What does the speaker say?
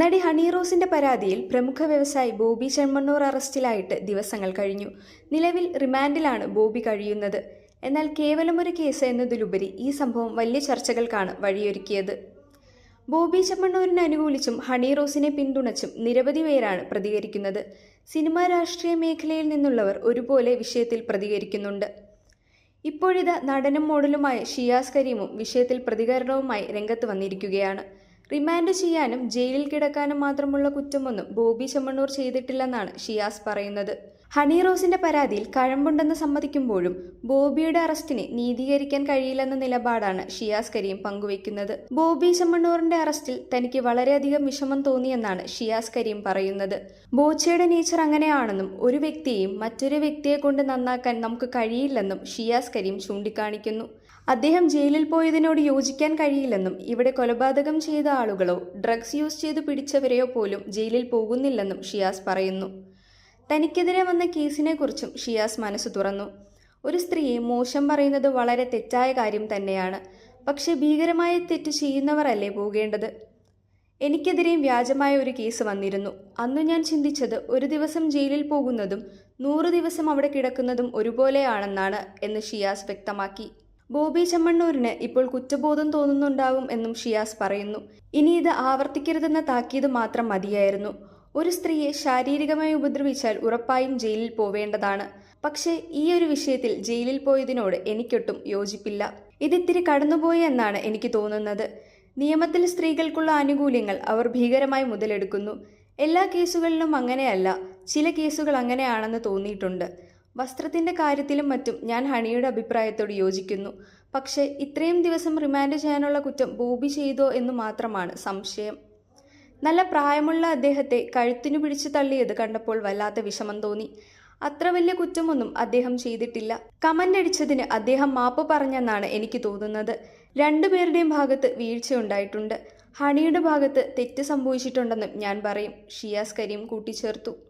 നടി ഹണി റോസിന്റെ പരാതിയിൽ പ്രമുഖ വ്യവസായി ബോബി ചെമ്മണ്ണൂർ അറസ്റ്റിലായിട്ട് ദിവസങ്ങൾ കഴിഞ്ഞു. നിലവിൽ റിമാൻഡിലാണ് ബോബി കഴിയുന്നത്. എന്നാൽ കേവലം ഒരു കേസ് എന്നതിലുപരി ഈ സംഭവം വലിയ ചർച്ചകൾക്കാണ് വഴിയൊരുക്കിയത്. ബോബി ചെമ്മണ്ണൂരിനെ അനുകൂലിച്ചും ഹണി റോസിനെ പിന്തുണച്ചും നിരവധി പേരാണ് പ്രതികരിക്കുന്നത്. സിനിമാ രാഷ്ട്രീയ മേഖലയിൽ നിന്നുള്ളവർ ഒരുപോലെ വിഷയത്തിൽ പ്രതികരിക്കുന്നുണ്ട്. ഇപ്പോഴിത് നടനും മോഡലുമായ ഷിയാസ് കരീമും വിഷയത്തിൽ പ്രതികരണവുമായി രംഗത്ത് വന്നിരിക്കുകയാണ്. റിമാൻഡ് ചെയ്യാനും ജയിലിൽ കിടക്കാനും മാത്രമുള്ള കുറ്റമൊന്നും ബോബി ചെമ്മണ്ണൂർ ചെയ്തിട്ടില്ലെന്നാണ് ഷിയാസ് പറയുന്നത്. ഹണി റോസിന്റെ പരാതിയിൽ കഴമ്പുണ്ടെന്ന് സമ്മതിക്കുമ്പോഴും ബോബിയുടെ അറസ്റ്റിനെ നീതീകരിക്കാൻ കഴിയില്ലെന്ന നിലപാടാണ് ഷിയാസ് കരീം പങ്കുവയ്ക്കുന്നത്. ബോബി ചെമ്മണ്ണൂറിന്റെ അറസ്റ്റിൽ തനിക്ക് വളരെയധികം വിഷമം തോന്നിയെന്നാണ് ഷിയാസ് കരീം പറയുന്നത്. ബോച്ചയുടെ നേച്ചർ അങ്ങനെയാണെന്നും ഒരു വ്യക്തിയെയും മറ്റൊരു വ്യക്തിയെ കൊണ്ട് നന്നാക്കാൻ നമുക്ക് കഴിയില്ലെന്നും ഷിയാസ് കരീം ചൂണ്ടിക്കാണിക്കുന്നു. അദ്ദേഹം ജയിലിൽ പോയതിനോട് യോജിക്കാൻ കഴിയില്ലെന്നും ഇവിടെ കൊലപാതകം ചെയ്ത ആളുകളോ ഡ്രഗ്സ് യൂസ് ചെയ്ത് പിടിച്ചവരെയോ പോലും ജയിലിൽ പോകുന്നില്ലെന്നും ഷിയാസ് പറയുന്നു. തനിക്കെതിരെ വന്ന കേസിനെക്കുറിച്ചും ഷിയാസ് മനസ്സ് തുറന്നു. ഒരു സ്ത്രീയെ മോശം പറയുന്നത് വളരെ തെറ്റായ കാര്യം തന്നെയാണ്. പക്ഷെ ഭീകരമായ തെറ്റ് ചെയ്യുന്നവരല്ലേ പോകേണ്ടത്? എനിക്കെതിരെയും വ്യാജമായ ഒരു കേസ് വന്നിരുന്നു. അന്ന് ഞാൻ ചിന്തിച്ചത് ഒരു ദിവസം ജയിലിൽ പോകുന്നതും നൂറ് ദിവസം അവിടെ കിടക്കുന്നതും ഒരുപോലെയാണെന്നാണ് എന്ന് ഷിയാസ് വ്യക്തമാക്കി. ബോബി ചമ്മണ്ണൂരിന് ഇപ്പോൾ കുറ്റബോധം തോന്നുന്നുണ്ടാവും എന്നും ഷിയാസ് പറയുന്നു. ഇനി ഇത് ആവർത്തിക്കരുതെന്ന താക്കീത് മാത്രം മതിയായിരുന്നു. ഒരു സ്ത്രീയെ ശാരീരികമായി ഉപദ്രവിച്ചാൽ ഉറപ്പായും ജയിലിൽ പോവേണ്ടതാണ്. പക്ഷേ ഈ ഒരു വിഷയത്തിൽ ജയിലിൽ പോയതിനോട് എനിക്കൊട്ടും യോജിപ്പില്ല. ഇതിത്തിരി കടന്നുപോയി എന്നാണ് എനിക്ക് തോന്നുന്നത്. നിയമത്തിൽ സ്ത്രീകൾക്കുള്ള ആനുകൂല്യങ്ങൾ അവർ ഭീകരമായി മുതലെടുക്കുന്നു. എല്ലാ കേസുകളിലും അങ്ങനെയല്ല. ചില കേസുകൾ അങ്ങനെയാണെന്ന് തോന്നിയിട്ടുണ്ട്. വസ്ത്രത്തിന്റെ കാര്യത്തിലും മറ്റും ഞാൻ ഹണിയുടെ അഭിപ്രായത്തോട് യോജിക്കുന്നു. പക്ഷേ ഇത്രയും ദിവസം റിമാൻഡ് ചെയ്യാനുള്ള കുറ്റം ബോബി ചെയ്തോ എന്ന് മാത്രമാണ് സംശയം. നല്ല പ്രായമുള്ള അദ്ദേഹത്തെ കഴുത്തിനു പിടിച്ചു തള്ളിയത് കണ്ടപ്പോൾ വല്ലാത്ത വിഷമം തോന്നി. അത്ര വലിയ കുറ്റമൊന്നും അദ്ദേഹം ചെയ്തിട്ടില്ല. കമന്റ് അടിച്ചതിന് അദ്ദേഹം മാപ്പ് പറഞ്ഞെന്നാണ് എനിക്ക് തോന്നുന്നത്. രണ്ടുപേരുടെയും ഭാഗത്ത് വീഴ്ചയുണ്ടായിട്ടുണ്ട് ഹണിയുടെ ഭാഗത്ത് തെറ്റ് സംഭവിച്ചിട്ടുണ്ടെന്നും ഞാൻ പറയും. ഷിയാസ് കരീം കൂട്ടിച്ചേർത്തു.